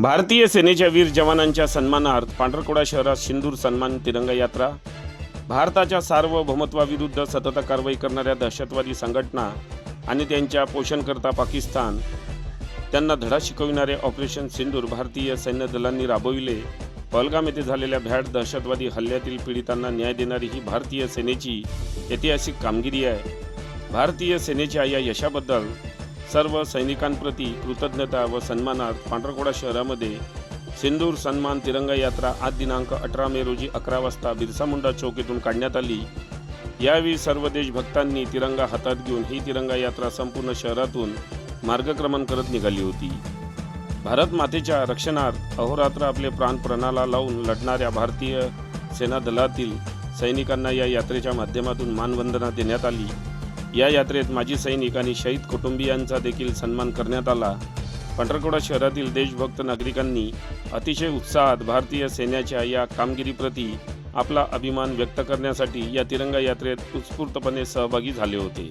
भारतीय सेनेच्या वीर जवानांच्या सन्मानार्थ पांढरकोडा शहरात सिंदूर सन्मान तिरंगा यात्रा भारताच्या सार्वभौमत्वाविरुद्ध सतत कारवाई करणाऱ्या दहशतवादी संघटना आणि त्यांच्या पोषणकर्ता पाकिस्तान त्यांना धडा शिकविणारे ऑपरेशन सिंदूर भारतीय सैन्य दलांनी राबविले. पहलगाम येथे झालेल्या भ्याड दहशतवादी हल्ल्यातील पीडितांना न्याय देणारी ही भारतीय सेनेची ऐतिहासिक कामगिरी आहे. भारतीय सेनेच्या या यशाबद्दल सर्व सैनिकांप्रती कृतज्ञता व सन्मानार्थ पांढरकोडा शहरामध्ये सिंदूर सन्मान तिरंगा यात्रा आज दिनांक अठरा मे रोजी अकरा वाजता बिरसा मुंडा चौक येथून काढण्यात आली. यावेळी सर्व देशभक्तांनी तिरंगा हातात घेऊन ही तिरंगा यात्रा संपूर्ण शहरातून मार्गक्रमण करत निघाली होती. भारत मातेच्या रक्षणार्थ अहोरात्र आपले प्राण प्रणाला लावून लढणाऱ्या भारतीय सेना दलातील सैनिकांना या यात्रेच्या माध्यमातून मानवंदना देण्यात आली. या यात्रेत माजी सैनिक आणि शहीद कुटुंबियांचा देखील सन्मान करण्यात आला. पंढरकोडा शहरातील देशभक्त नागरिकांनी अतिशय उत्साहात भारतीय सैन्याच्या या कामगिरीप्रती आपला अभिमान व्यक्त करण्यासाठी या तिरंगा यात्रेत उत्स्फूर्तपणे सहभागी झाले होते.